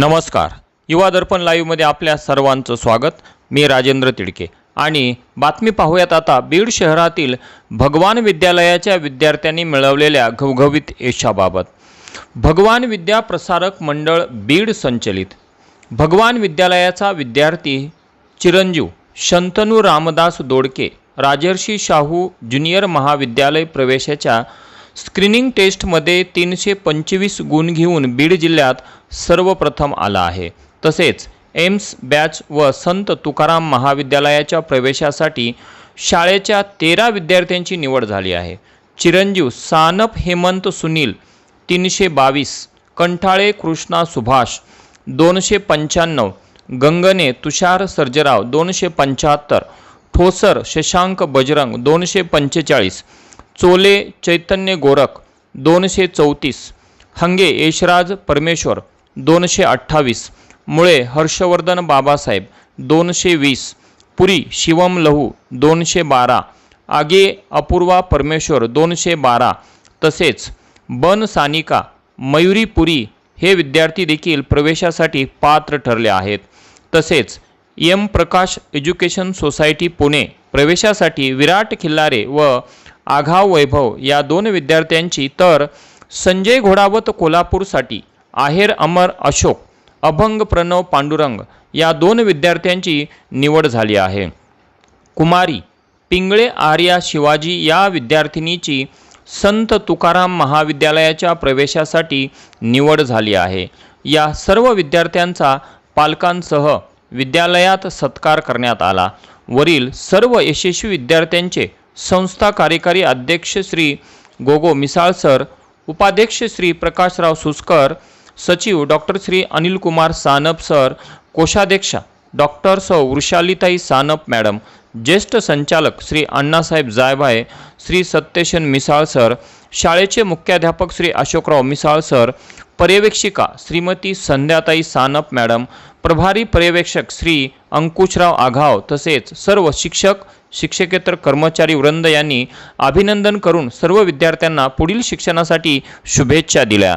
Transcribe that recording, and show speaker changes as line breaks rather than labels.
नमस्कार. युवा दर्पण लाईव्हमध्ये आपल्या सर्वांचं स्वागत. मी राजेंद्र तिडके. आणि बातमी पाहूयात आता. बीड शहरातील भगवान विद्यालयाच्या विद्यार्थ्यांनी मिळवलेल्या घवघवीत यशाबाबत. भगवान विद्या प्रसारक मंडळ बीड संचलित. भगवान विद्यालयाचा विद्यार्थी चिरंजीव शंतनू रामदास दोडके राजर्षी शाहू ज्युनियर महाविद्यालय प्रवेशाच्या स्क्रीनिंग टेस्टमध्ये तीनशे पंचवीस गुण घेऊन बीड जिल्ह्यात सर्वप्रथम आला आहे. तसेच एम्स बॅच व संत तुकाराम महाविद्यालयाच्या प्रवेशासाठी शाळेच्या तेरा विद्यार्थ्यांची निवड झाली आहे. चिरंजीव सानप हेमंत सुनील तीनशे बावीस कंठाळे कृष्णा सुभाष दोनशे पंच्याण्णव गंगने तुषार सर्जराव दोनशे पंच्याहत्तर ठोसर शशांक बजरंग दोनशे पंचेचाळीस चोले चैतन्य गोरख दोनशे चौतीस. हंगे यशराज परमेश्वर दोनशे अठ्ठावीस. मुळे हर्षवर्धन बाबासाहेब दोनशे वीस. पुरी शिवम लहू दोनशे बारा. आगे अपूर्वा परमेश्वर दोनशे बारा. तसेच बन सानिका मयुरी पुरी हे विद्यार्थी देखील प्रवेशासाठी पात्र ठरले आहेत. तसेच M Prakash education society Pune. प्रवेशासाठी विराट खिल्लारे व आघाव वैभव या दोन विद्यार्थ्यांची तर संजय घोडावत कोल्हापूरसाठी आहेर अमर अशोक अभंग प्रणव पांडुरंग या दोन विद्यार्थ्यांची निवड झाली आहे. कुमारी पिंगळे आर्या शिवाजी या विद्यार्थिनीची संत तुकाराम महाविद्यालयाच्या प्रवेशासाठी निवड झाली आहे. या सर्व विद्यार्थ्यांचा पालकांसह विद्यालयात सत्कार करण्यात आला. वरील सर्व यशस्वी विद्यार्थ्यांचे संस्था कार्यकारी अध्यक्ष श्री गोगो मिसाळ सर उपाध्यक्ष श्री प्रकाशराव सुस्कर सचिव डॉक्टर श्री अनिलकुमार सानप सर कोषाध्यक्षा डॉक्टर सौ वृषालीताई सानप मॅडम. ज्येष्ठ संचालक श्री अण्णासाहेब जायभाय श्री सत्यशन मिसाळ सर शाळेचे मुख्याध्यापक श्री अशोकराव मिसाळ सर पर्यवेक्षिका श्रीमती संध्याताई सानप मॅडम प्रभारी पर्यवेक्षक श्री अंकुशराव आघाव तसेच सर्व शिक्षक शिक्षकेतर कर्मचारी वृंद यांनी अभिनंदन करून सर्व विद्यार्थ्यांना पुढील शिक्षणासाठी शुभेच्छा दिल्या.